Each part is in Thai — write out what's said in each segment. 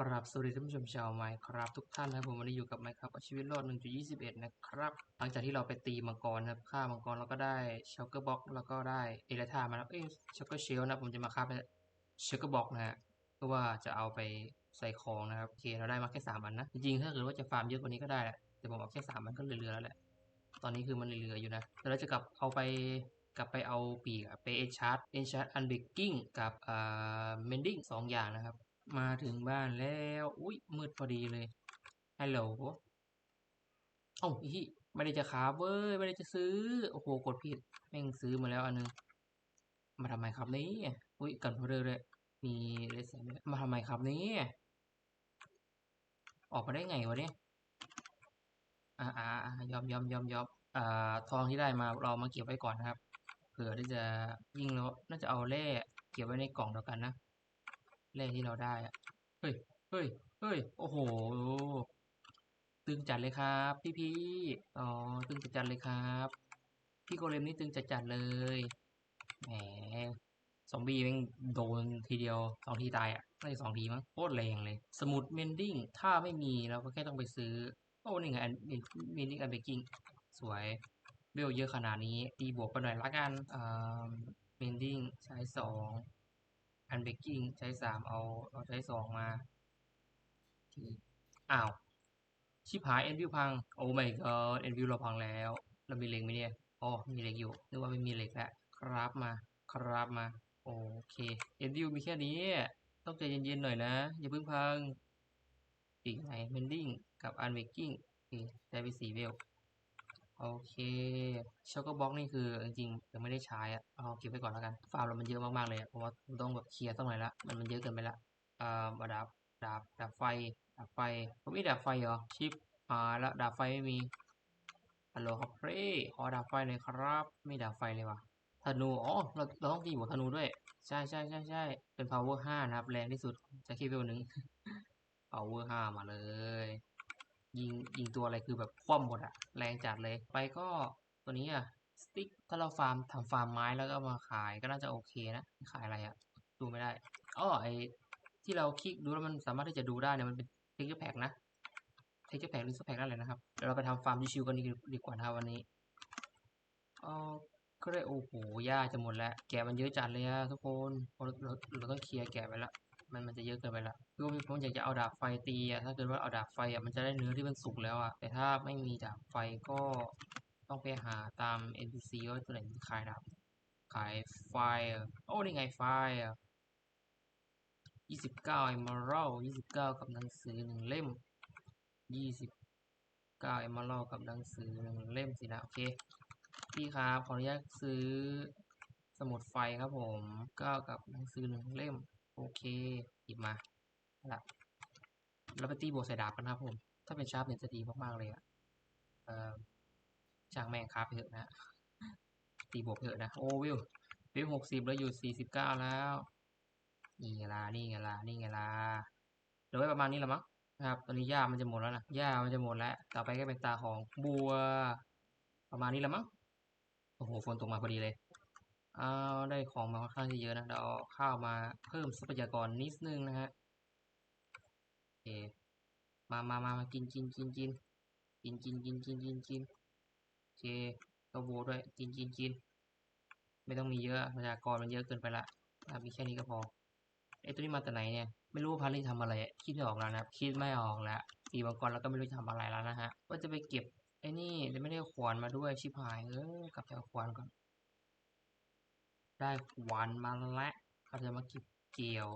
กราบสวัสดีท่านผู้ชมชาวไมค์ครับทุกท่านนะครับผมวันนี้อยู่กับไมค์ครับชีวิตรอด1.21 นะครับ หลังจากที่เราไปตีมังกรนะครับฆ่ามังกรเราก็ได้ช็อกเกอร์บ็อกแล้วก็ได้เอเลธามาแล้วเอ้ช็อกเกอร์เชลนะผมจะมาฆ่าเป็นช็อกเกอร์บ็อกนะฮะเพื่อว่าจะเอาไปใส่ของนะครับโอเคเราได้มาแค่สามอันนะ จริงๆถ้าเกิดว่าจะฟาร์มเยอะกว่านี้ก็ได้แหละแต่ผมเอาแค่สามอันก็เหลือๆแล้วแหละตอนนี้คือมันเหลืออยู่นะแต่เราจะกลับเอาไปกลับไปเอาปีกไปเอชาร์ดเอชาร์ดอันเบกกิ้งกับอ่าเมนดิ้งสองอย่างนะครับ มาถึงบ้านแล้ว อุ้ยมืดพอดีเลย ฮัลโหลเอ้าอีไม่ได้จะขาเว้ย ไม่ได้จะซื้อ โอ้โห กดผิด แม่งซื้อมาแล้วอันนึง มาทำไมครับนี่อุ้ยกันเพอร์เลยมีเลสเซนมาทำไมครับนี่ออกมาได้ไงวะเนี่ยอ่าอ่าอ่ายอมยอมยอมยอมอ่า ทองที่ได้มาเรามาเก็บไว้ก่อนนะครับ เผื่อที่จะยิ่งแล้ว น่าจะเอาแร่เก็บไว้ในกล่องเดียวกันนะ แร่ที่เราได้อะเฮ้ย เฮ้ย เฮ้ย โอ้โห ตึงจัดเลยครับ พี่พี่อ๋อ ตึงจัดจัดเลยครับ พี่โกเลมนี่ตึงจัดจัดเลย แหม ซอมบี้แม่งโดนทีเดียวสองทีตายอะไม่สองทีมั้ง โคตรแรงเลย สมุดเมนดิ้ง ถ้าไม่มีเราก็แค่ต้องไปซื้อ โอ้นี่ไงเมนดิ้งอันเบกกิ้ง สวยเบลเยอะขนาดนี้ตีบวกไปหน่อยละกันอ่าเมนดิ้งใช้สอง อันเบกกิ้งใช้สามเอาเอาใช้สองมาทีอ้าวชิบหายเอ็นวิวพังโอ้ไม่ก็เอ็นวิวเราพังแล้ว เรามีเหล็กไหมเนี่ยอ๋อมีเหล็กอยู่นึกว่าไม่มีเหล็กแล้วครับมาครับมา โอเคเอ็นวิวมีแค่นี้ ต้องใจเย็นๆหน่อยนะ อย่าเพิ่งพังอีกไหนเมนดิ้งกับอันเบกกิ้งได้ไปสี่เวล โอเคช็อกโกบ็อกนี่คือจริงๆยังไม่ได้ใช้อะเอาเก็บไว้ก่อนแล้วกันฟาร์มเรามันเยอะมากๆเลยเพราะว่าต้องแบบเคลียร์สักหน่อยละมันมันเยอะเกินไปละเอ่อมาดาบดาบดาบไฟดาบไฟผมมีดาบไฟเหรอชิปหาแล้วดาบไฟไม่มีฮัลโหลครับเร่ขอดาบไฟหน่อยครับ ไม่ดาบไฟเลยว่ะธนูอ๋อเราเราต้องตีหัวธนูด้วย ใช่ใช่ใช่ใช่เป็น power 5 นะครับ แรงที่สุดจากคีเวลหนึ่ง power 5 มาเลย ยิงยิงตัวอะไรคือแบบคว่ำหมดอะแรงจัดเลย ไปก็ตัวนี้อะสติ๊กถ้าเราฟาร์มทำฟาร์มไม้แล้วก็มาขายก็น่าจะโอเคนะ ขายอะไรอะดูไม่ได้อ้อไอที่เราคลิกดูแล้วมันสามารถที่จะดูได้เนี่ยมันเป็นเทคเจอร์แพ็กนะเทคเจอร์แพ็กหรือสแพ็กนั่นแหละนะครับเดี๋ยวเราไปทำฟาร์มชิวๆกันดีกว่านะครับวันนี้อ๋อก็ได้โอ้โหหญ้าจะหมดแล้ว แกะมันเยอะจัดเลยอะทุกคนเราเราเราต้องเคลียร์แกะไปละ มันมันจะเยอะเกินไปละคือผมอยากจะเอาดาบไฟตีอะถ้าเกิดว่าเอาดาบไฟอะมันจะได้เนื้อที่มันสุกแล้วอะแต่ถ้าไม่มีดาบไฟก็ต้องไปหาตาม NPC ว่าตัวไหนขายดาบขายไฟอะโอ้นี่ไงไฟอะยี่สิบเก้า Emerald ยี่สิบเก้ากับหนังสือหนึ่งเล่มยี่สิบเก้า Emerald กับหนังสือหนึ่งเล่มสินะโอเคพี่ครับขออนุญาตซื้อสมุดไฟครับผมเก้ากับหนังสือหนึ่งเล่ม โอเค หยิบมาละแล้วไปตีบวกใส่ดาบกันครับผม ถ้าเป็นชาร์ปเนี่ยจะดีมากๆเลยอะเออช่างแม่งครับเถอะนะ ตีบวกเถอะนะ โอ้วิววิวหกสิบแล้วอยู่สี่สิบเก้าแล้ว นี่ไงล่ะ นี่ไงล่ะ นี่ไงล่ะเดี๋ยวไว้ประมาณนี้ละมั้งนะครับ ตอนนี้หญ้ามันจะหมดแล้วนะ หญ้ามันจะหมดแล้ว ต่อไปก็เป็นตาของบัว ประมาณนี้ละมั้ง โอ้โห ฝนตกมาพอดีเลย เอาได้ของมาค่อนข้างที่เยอะนะเดี๋ยวเอาข้าวมาเพิ่มทรัพยากรนิดนึงนะฮะโอเคมามามามากินกินกินกินกินกินกินกินกินกินโอเคก็โบด้วยกินกินกินไม่ต้องมีเยอะทรัพยากรมันเยอะเกินไปละนะมีแค่นี้ก็พอไอตัวนี้มาแต่ไหนเนี่ยไม่รู้ว่าพารีทำอะไรคิดไม่ออกแล้วนะคิดไม่ออกแล้วตีมังกรแล้วก็ไม่รู้จะทำอะไรแล้วนะฮะว่าจะไปเก็บไอ้นี่แต่ไม่ได้ขวานมาด้วยชิบหายเออกลับไปเอาขวานก่อน ได้ขวานมาแล้วเราจะมาเก็บเกี่ยว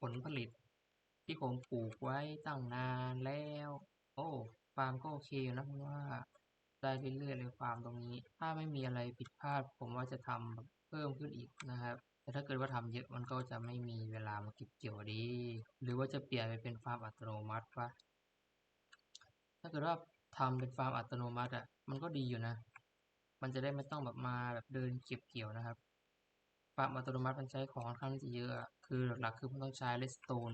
ผลผลิต ที่ผมปลูกไว้ตั้งนานแล้ว โอ้ฟาร์มก็โอเคอยู่นะเพราะว่าได้เรื่อยๆเลยฟาร์มตรงนี้ ถ้าไม่มีอะไรผิดพลาด ผมว่าจะทำเพิ่มขึ้นอีกนะครับ แต่ถ้าเกิดว่าทำเยอะมันก็จะไม่มีเวลามาเก็บเกี่ยวดี หรือว่าจะเปลี่ยนไปเป็นฟาร์มอัตโนมัติปะถ้าเกิดว่าทำเป็นฟาร์มอัตโนมัติอะมันก็ดีอยู่นะ มันจะได้ไม่ต้องแบบมาแบบเดินเก็บเกี่ยวนะครับ ฟาร์มอัตโนมัติมันใช้ของค่อนข้างที่จะเยอะ คือหลักๆคือมันต้องใช้เลสโตน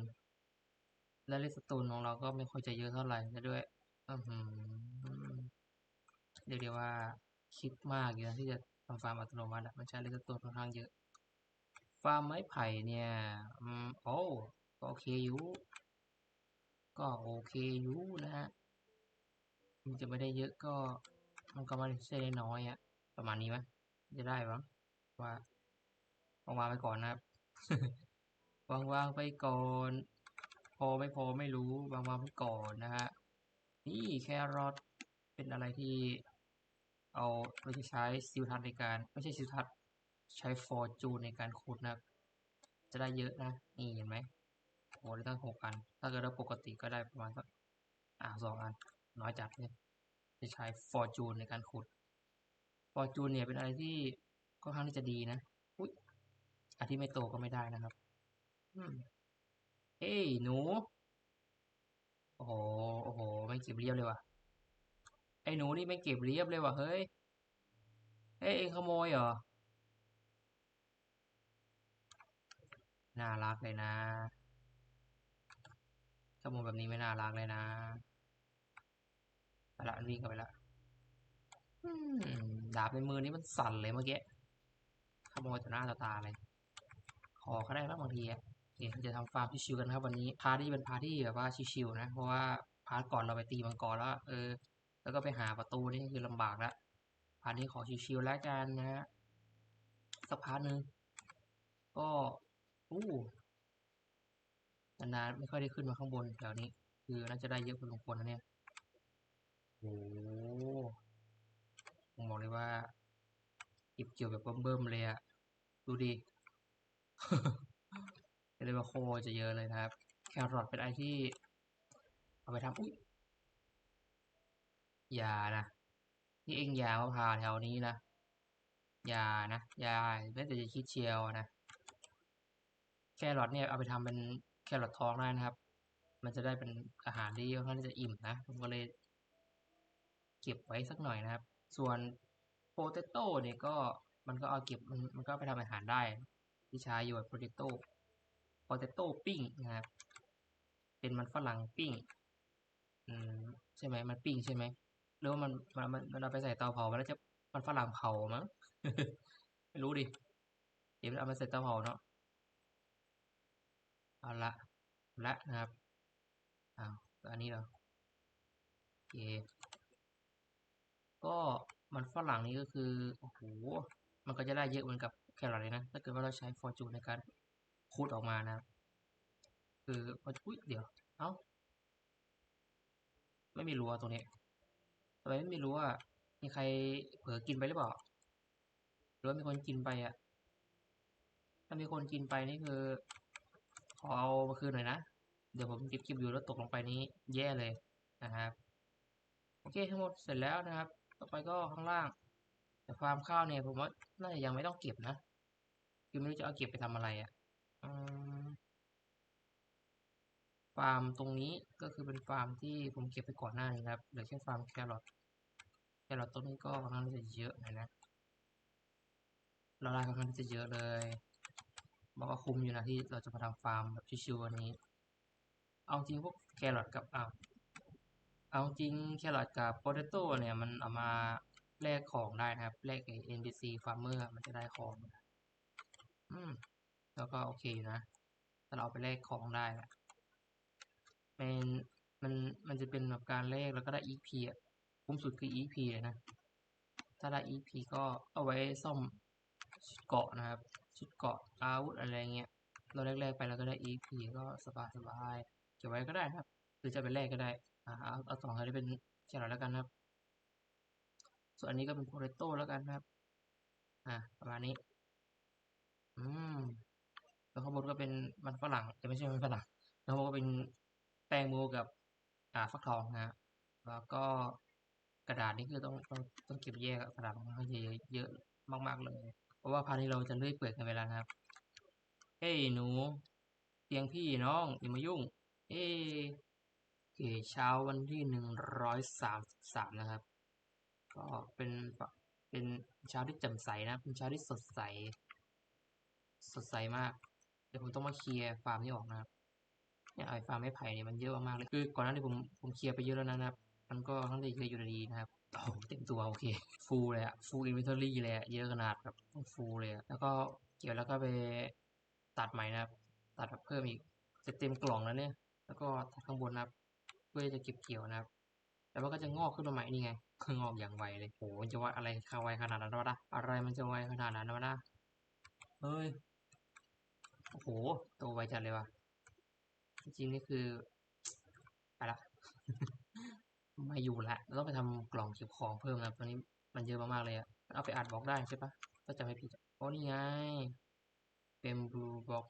และเลสโตนของเราก็ไม่ค่อยจะเยอะเท่าไหร่ซะด้วยอืเรียกได้ว่าคิดมากอยู่นะที่จะทำฟาร์มอัตโนมัติมันใช้เลสโตนค่อนข้างเยอะ ฟาร์มไม้ไผ่เนี่ยอืมโอ้ก็โอเคอยู่ ก็โอเคอยู่นะฮะ มันจะไม่ได้เยอะก็มันก็ม่ได้ใช่ได้น้อยอะประมาณนี้ไหมจะได้บ้างว่า วางวาไปก่อนนะครับ วางวางไปก่อน พอไม่พอไม่รู้ วางวาไปก่อนนะฮะ นี่แครอทเป็นอะไรที่เอาเราจะใช้ซิลทัศในการ ไม่ใช่ซิลทัศใช้ฟอร์จูนในการขุดนะครับ จะได้เยอะนะ นี่เห็นไหมโอ้ได้ตั้งหกอัน ถ้าเกิดเราปกติก็ได้ประมาณสักอ่าสองอัน น้อยจัดเลยจะใช้ฟอร์จูนในการขุดฟอร์จูนเนี่ยเป็นอะไรที่ค่อนข้างที่จะดีนะ อุ้ยอันที่ไม่โตก็ไม่ได้นะครับอืมเฮ้ยหนู โอ้โห โอ้โห ไม่เก็บเรียบเลยว่ะ ไอ้หนูนี่ไม่เก็บเรียบเลยว่ะ เฮ้ย เฮ้ยเองขโมยเหรอ น่ารักเลยนะ ขโมยแบบนี้ไม่น่ารักเลยนะไปละวิ่งกันไปละอืมดาบในมือนี้มันสั่นเลยเมื่อกี้ ขโมยต่อหน้าต่อตาเลย ขอก็ได้บ้างบางทีอะโอเคเราจะทำฟาร์มชิวๆกันครับวันนี้พาร์ทที่เป็นพาร์ทที่แบบว่าชิวๆนะเพราะว่าพาร์ทก่อนเราไปตีมังกรแล้วเออ แล้วก็ไปหาประตูนี่คือลำบากแล้วพาร์ทนี้ขอชิวๆแล้วกันนะฮะสักพาร์ทหนึ่งก็อู้นานๆไม่ค่อยได้ขึ้นมาข้างบนแถวนี้ คือน่าจะได้เยอะพอสมควรนะเนี่ยโอ้ผมบอกเลยว่าเก็บเกี่ยวแบบเบิ่มๆเลยอะดูดิ เรียกว่าโคจะเยอะเลยนะครับ แครอทเป็นไรที่ เอาไปทำอุ้ยยานะนี่เองยามาผ่าแถวนี้นะยานะยาแม้แต่จะคิดเชียวนะแครอทเนี่ยเอาไปทำเป็นแครอททองได้นะครับ มันจะได้เป็นอาหารที่ค่อนข้างที่จะอิ่มนะผมก็เลย เก็บไว้สักหน่อยนะครับ ส่วนโปเตโต้เนี่ยก็มันก็เอาเก็บมันมันก็ไปทำอาหารได้ ที่ใช้อยู่โปเตโต้โปเตโต้ปิ้งนะครับเป็นมันฝรั่งปิ้งอืมใช่ไหมมันปิ้งใช่ไหมหรือว่ามันมันมันเอาไปใส่เตาเผามันแล้วจะมันฝรั่งเผามั้งไม่รู้ดิเดี๋ยวเอามาใส่เตาเผาเนาะเอาละละนะครับอ้าวแล้วอันนี้เหรอโอเคก็มันฝรั่งนี้ก็คือโอ้โหมันก็จะได้เยอะเหมือนกับ แครอทเลยนะ ถ้าเกิดว่าเราใช้ฟอร์จูนในการคูดออกมานะ คืออุ้ยเดี๋ยว เอ้า ไม่มีรั้วตรงนี้ทำไมไม่มีรั้วมีใครเผลอกินไปหรือเปล่า หรือว่ามีคนกินไปอะถ้ามีคนกินไปนี่คือ ขอเอามาคืนหน่อยนะ เดี๋ยวผมเก็บคลิปอยู่แล้วตกลงไปนี้แย่เลยนะครับ โอเคทั้งหมดเสร็จแล้วนะครับ ต่อไปก็ข้างล่าง แต่ฟาร์มข้าวเนี่ยผมว่าน่าจะยังไม่ต้องเก็บนะคือไม่รู้จะเอาเก็บไปทำอะไรอะ่ะฟาร์มตรงนี้ก็คือเป็นฟาร์มที่ผมเก็บไปก่อนหน้านี้ครับเหลือแค่ฟาร์มแครอทแครอทต้นนี้ก็ค่อนข้างจะเยอะหน่อยนะเราได้ค่อนข้างจะเยอะเลยบอกว่าคุ้มอยู่นะที่เราจะมาทำฟาร์มแบบชิวๆวันนี้ เอาจริงพวกแครอทกับเอาเอาจริงแครอทกับโปเตโต้เนี่ยมันเอามา แลกของได้นะครับแลกไอ้ NPC Farmer มันจะได้ของ อืม แล้วก็โอเคนะถ้าเราเอาไปแลกของได้อะมันมันมันจะเป็นแบบการแลกแล้วก็ได้ EP อะคุ้มสุดคือ EP นะ ถ้าได้ EP ก็เอาไว้ซ่อมชุดเกาะนะครับ ชุดเกาะอาวุธอะไรเงี้ย เราแรกๆไปแล้วก็ได้ EP ก็สบายสบายเก็บไว้ก็ได้ครับ หรือจะไปแลกก็ได้อ่าเอาสองอันนี้เป็นแครอทแล้วกันนะครับ ส่วนอันนี้ก็เป็นโพเตโต้แล้วกันนะครับ อ่าประมาณนี้ อืมแล้วข้างบนก็เป็นมันฝรั่งแต่ไม่ใช่มันฝรั่งแล้วข้างบนก็เป็นแตงโมกับ อ่าฟักทองนะฮะแล้วก็กระดาษนี่คือต้องต้องต้องเก็บแยกกระดาษมันเยอะเยอะมาก ๆเลย เพราะว่าพาร์ทนี้เราจะเลื่อยเปื่อยกันเวลานะครับ เฮ้ยหนูเตียงพี่น้องอย่ามายุ่ง เอ้โอเคเช้าวันที่หนึ่งร้อยสามสิบสามนะครับ ก็เป็นเป็นเช้าที่แจ่มใสนะเป็นเช้าที่สดใส สดใสมากเดี๋ยวผมต้องมาเคลียร์ฟาร์มนี้ออกนะครับเนี่ยไอ้ฟาร์มไม้ไผ่เนี่ยมันเยอะมากๆเลยคือก่อนหน้านี้ผมผมเคลียร์ไปเยอะแล้วนะครับมันก็ทั้งที่เยอยู่ดีนะครับโอ้เต็มตัวโอเค ฟูลเลยอะฟูลอินเวนทอรี่เลยอะเยอะขนาดแบบฟูลเลยอะแล้วก็เกี่ยวแล้วก็ไปตัดใหม่นะครับ ตัดแบบเพิ่มอีกจะเต็มกล่องแล้วเนี่ย แล้วก็ตัดข้างบนนะครับพื่อจะเก็บเกี่ยวนะครับ แต่ว่าก็จะงอกขึ้นมาใหม่นี่ไงงอกอย่างไวเลยโหมันจะว่าอะไรข้าไวขนาดนั้นวะนะอะไรมันจะไวขนาดนั้นวะนะเฮ้ยโอ้โหโตไวจัดเลยว่ะจริงนี่คือไปละไม่อยู่ละเราต้องไปทำกล่องเก็บของเพิ่มนะตอนนี้มันเยอะมากๆเลยอะเอาไปอัดบล็อกได้ใช่ปะถ้าจะไม่ผิดโอ้นี่ไงเป็นบลูบล็อก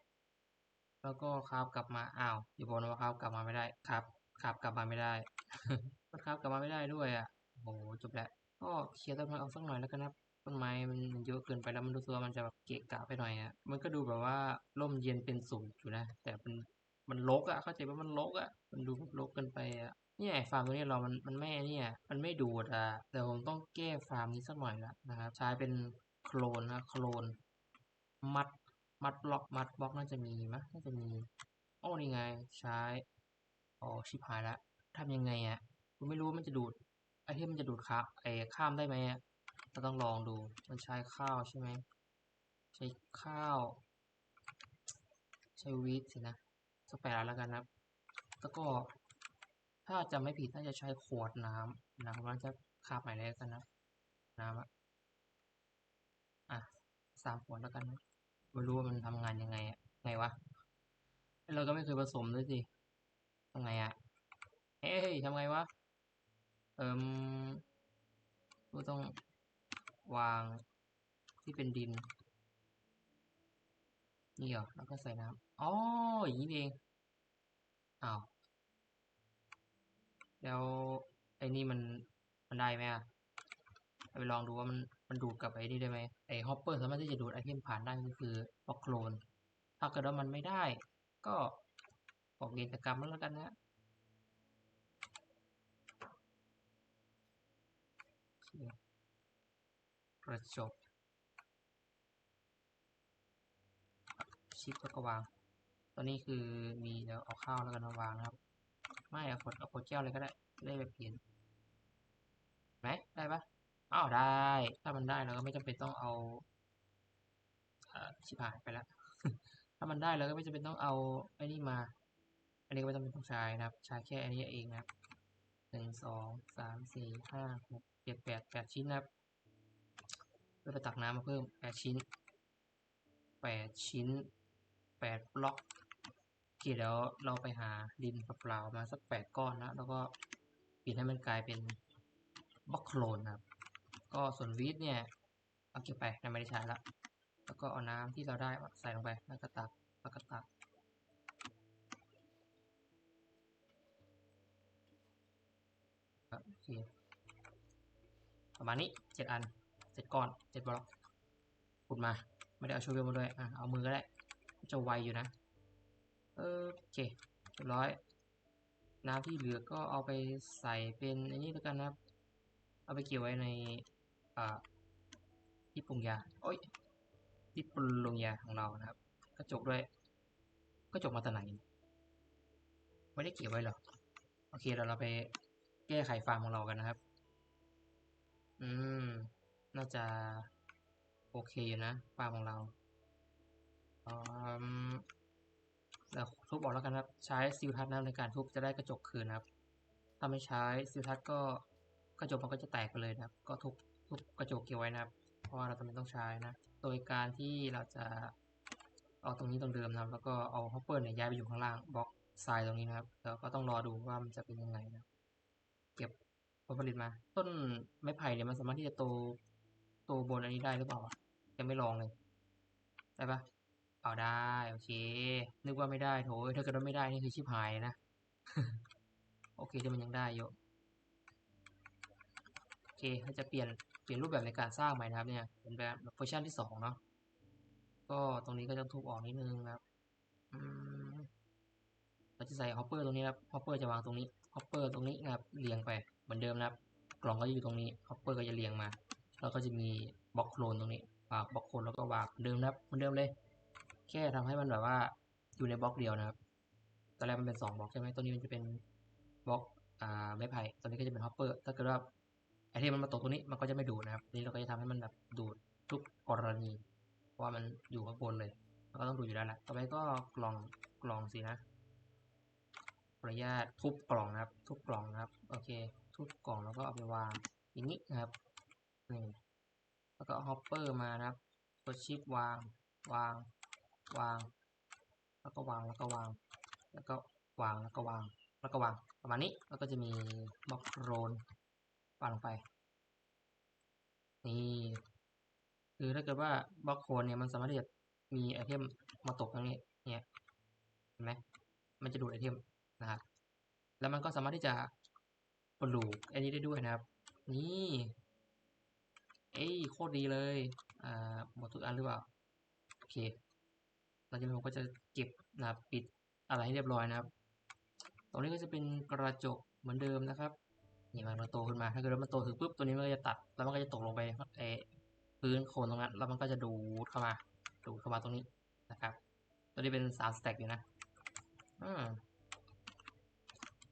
แล้วก็คาบกลับมาอ้าวอย่าบอกนะว่าคาบกลับมาไม่ได้ครับคาบกลับมาไม่ได้ มันคาบกลับมาไม่ได้ด้วยอะโอ้โหจบแล้วก็เคลียร์ต้นไม้ออกสักหน่อยแล้วกันนะครับต้นไม้มันเยอะเกินไปแล้วมันรู้สึกว่ามันจะแบบเกะกะไปหน่อยอะมันก็ดูแบบว่าร่มเย็นเป็นสุขอยู่นะแต่มันมันรกอะเข้าใจว่ามันรกอะมันดูแบบรกเกินไปอะเนี่ยไอ้ฟาร์มตัวนี้เรา มันมันไม่เนี่ยมันไม่ดูดอะแต่ผมต้องแก้ฟาร์มนี้สักหน่อยละนะครับใช้เป็นโคลนนะโคลนมัดมัดบล็อกมัดบล็อกน่าจะมีมั้ยน่าจะมีโอ้นี่ไงใช้อ๋อชิบหายล้วทำยังไงอะ ผมไม่รู้ว่ามันจะดูดไอที่มันจะดูดข้าไอข้ามได้ไหมเราต้องลองดู มันใช้ข้าวใช่ไหม ใช้ข้าว ใช้วีทสินะสักแปดแล้วกันนะ แล้วก็ ถ้าจำไม่ผิดน่าจะใช้ขวดน้ำนะมันจะคาบใหม่เลยกันนะ น้ำอะอะสามขวดแล้วกันนะไม่รู้ว่ามันทำงานยังไงอะไงวะ เราก็ไม่เคยผสมด้วยสิทำไงอะเฮ้ยทำไงวะ เอิมก็ต้องวางที่เป็นดิน นี่เหรอ แล้วก็ใส่น้ำอ๋ออย่างนี้เองอ้าวแล้วไอ้นี่มันมันได้ไหมอะไปลองดูว่ามันมันดูดกับไอ้นี่ได้ไหมไอ้ฮอปเปอร์สามารถที่จะดูดไอเทมผ่านได้ก็คือบล็อกโคลน ถ้าเกิดว่ามันไม่ได้ ก็ออกกิจกรรมแล้วกันนะ กระจกชิปแล้วก็วาง ตอนนี้คือมีเดี๋ยวเอาข้าวแล้วกันวางนะครับ ไม่เอาขดเอาขดแก้วเลยก็ได้ได้แบบเปลี่ยนไหมได้ปะอ้าวได้ ถ้ามันได้เราก็ไม่จำเป็นต้องเอาชิบหายไปแล้วถ้ามันได้เราก็ไม่จำเป็นต้องเอาไอ้นี่มา อันนี้ก็ไม่จำเป็นต้องใช้นะครับ ใช้แค่อันนี้เองนะครับหนึ่งสองสามสี่ห้าหกเจ็ดแปดแปดชิ้นนะครับ เพื่อไปตักน้ำมาเพิ่มแปดชิ้นแปดชิ้นแปดบล็อกโอเคเดี๋ยวเราไปหาดินเปล่าๆมาสักแปดก้อนนะแล้วก็เปลี่ยนให้มันกลายเป็นบล็อกโคลนนะครับ ก็ส่วนวีทเนี่ยเอาเก็บไปไม่ได้ใช้ละแล้วก็เอาน้ำที่เราได้ใส่ลงไปแล้วก็ตักแล้วก็ตักโอเคประมาณนี้เจ็ดอัน เจ็ดก้อนเจ็ดบล็อกขุดมา ไม่ได้เอาชูเวลมาด้วยอะเอามือก็ได้จะไวอยู่นะโอเคเรียบร้อย น้ำที่เหลือก็เอาไปใส่เป็นอันนี้แล้วกันนะครับ เอาไปเกี่ยวไว้ในอ่าที่ปรุงยาโอ้ยที่ปรุงยาของเรานะครับ กระจกด้วยกระจกมาแต่ไหนไม่ได้เกี่ยวไว้หรอโอเคเดี๋ยวเราไปแก้ไขฟาร์มของเรากันนะครับ อืม น่าจะ โอเคอยู่นะฟาร์มของเราอืมเดี๋ยวทุบออกแล้วกันครับ ใช้ซิลทัศน์นะในการทุบจะได้กระจกคืนนะครับ ถ้าไม่ใช้ซิลทัศน์ก็กระจกมันก็จะแตกไปเลยนะครับ ก็ทุบทุบกระจกเก็บไว้นะครับ เพราะว่าเราจำเป็นต้องใช้นะ โดยการที่เราจะเอาตรงนี้ตรงเดิมนะครับ แล้วก็เอาฮอปเปอร์เนี่ยย้ายไปอยู่ข้างล่างบล็อกทรายตรงนี้นะครับ แล้วก็ต้องรอดูว่ามันจะเป็นยังไงนะ เก็บผลผลิตมา ต้นไม้ไผ่เนี่ยมันสามารถที่จะโต โตบนอันนี้ได้หรือเปล่ายังไม่ลองเลย ได้ปะเอาได้ โอเค นึกว่าไม่ได้โถถ้าเกิดว่าไม่ได้นี่คือชิบหายนะ โอเคที่มันยังได้อยู่โอเคเราจะเปลี่ยนเปลี่ยนรูปแบบในการสร้างใหม่นะครับเนี่ย เป็นแบบเวอร์ชันที่สองเนาะก็ตรงนี้ก็จะทุบออกนิดนึงนะครับเราจะใส่ฮอปเปอร์ตรงนี้ครับฮอปเปอร์จะวางตรงนี้ฮอปเปอร์ตรงนี้นะครับเรียงไปเหมือนเดิมนะครับ กล่องก็อยู่ตรงนี้ฮอปเปอร์ก็จะเรียงมา แล้วก็จะมีบล็อกโคลนตรงนี้วางบล็อกโคลนแล้วก็วางเดิมนะครับเหมือนเดิมเลย แค่ทำให้มันแบบว่าอยู่ในบล็อกเดียวนะครับตอนแรกมันเป็นสองบล็อกใช่ไหมตัวนี้มันจะเป็นบล็อกอ่าไม้ไผ่ตัวนี้ก็จะเป็นฮอปเปอร์ถ้าเกิดว่าไอเทมมันมาตกตรงนี้มันก็จะไม่ดูดนะครับนี่เราก็จะทำให้มันแบบดูดทุกกรณีเพราะว่ามันอยู่ข้างบนเลยมันก็ต้องดูดอยู่แล้วแหละต่อไปก็กล่องกล่องสินะไปอนุญาตทุบกล่องนะครับ ทุบกล่องนะครับโอเค ทุบกล่องแล้วก็เอาไปวางอย่างนี้นะครับ นี่แล้วก็ฮอปเปอร์มานะครับกดชิปวางวางวาง แล้วก็วางแล้วก็วาง แล้วก็วางแล้วก็วาง แล้วก็วางประมาณนี้แล้วก็จะมีบล็อกโรนวางลงไปนี่คือถ้าเกิดว่าบล็อกโคนเนี่ยมันสามารถที่จะมีไอเทมมาตกตรงนี้เนี่ยเห็นไหมมันจะดูดไอเทมนะครับแล้วมันก็สามารถที่จะปลูกไอ้นี้ได้ด้วยนะครับ นี่ เอ้ยโคตรดีเลย อ่าหมดทุกอันหรือเปล่า โอเคหลังจากนั้นผมก็จะเก็บนะปิดอะไรให้เรียบร้อยนะครับ ตรงนี้ก็จะเป็นกระจกเหมือนเดิมนะครับ นี่มันโตขึ้นมา ถ้าเกิดมันโตถึงปุ๊บตัวนี้มันก็จะตัด แล้วมันก็จะตกลงไปไอ้พื้นโคนตรงนั้น แล้วมันก็จะดูดเข้ามา ดูดเข้ามาตรงนี้นะครับ ตัวนี้เป็นสามสแต็กอยู่นะ อืม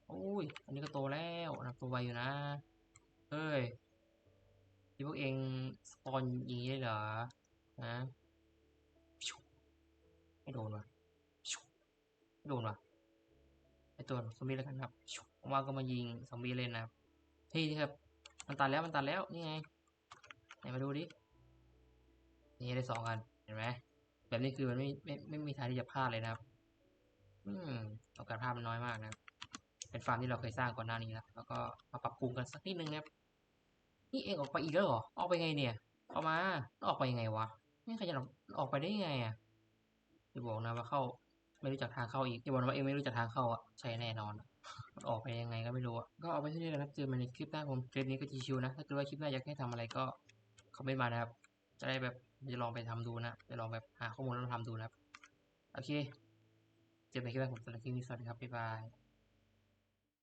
โอ้ย อันนี้ก็โตแล้วนะโตไวอยู่นะ เฮ้ย พวกเองสปอนอย่างนี้ได้เหรอนะไม่โดนวะไม่โดนวะไอตัวซอมบี้แล้วกันครับว่าก็มายิงซอมบี้เล่นะครับเฮ้ยครับมันตัดแล้วมันตัดแล้วนี่ไงไหนมาดูดินี่ได้สองอันเห็นไหมแบบนี้คือมันไม่ไม่ไม่มีทางที่จะพลาดเลยนะครับ อืมโอกาสพลาดมันน้อยมากนะเป็นฟาร์มที่เราเคยสร้างก่อนหน้านี้แล้วแล้วก็มาปรับปรุงกันสักนิดนึงนะครับ นี่เองออกไปอีกแล้วเหรอ ออกไปไงเนี่ยออกมาแล้วออกไปยังไงวะ ไม่ใครจะออกไปได้ยังไงอะจะบอกนะว่าเข้า ไม่รู้จักทางเข้าอีกจะบอกนะว่าเองไม่รู้จักทางเข้าอะใช่แน่นอนอะมันออกไปยังไงก็ไม่รู้อะก็เอาไปที่นี่แหละครับเจอกันในคลิปหน้าผมคลิปนี้ก็ชิวๆนะถ้าเกิดว่าคลิปหน้าอยากให้ทำอะไรก็คอมเมนต์มานะครับ จะได้แบบจะลองไปทำดูนะจะลองแบบหาข้อมูลแล้วทำดูนะครับ โอเค เจอกันในคลิปหน้าผมสำหรับคลิปนี้สวัสดีครับบ๊ายบาย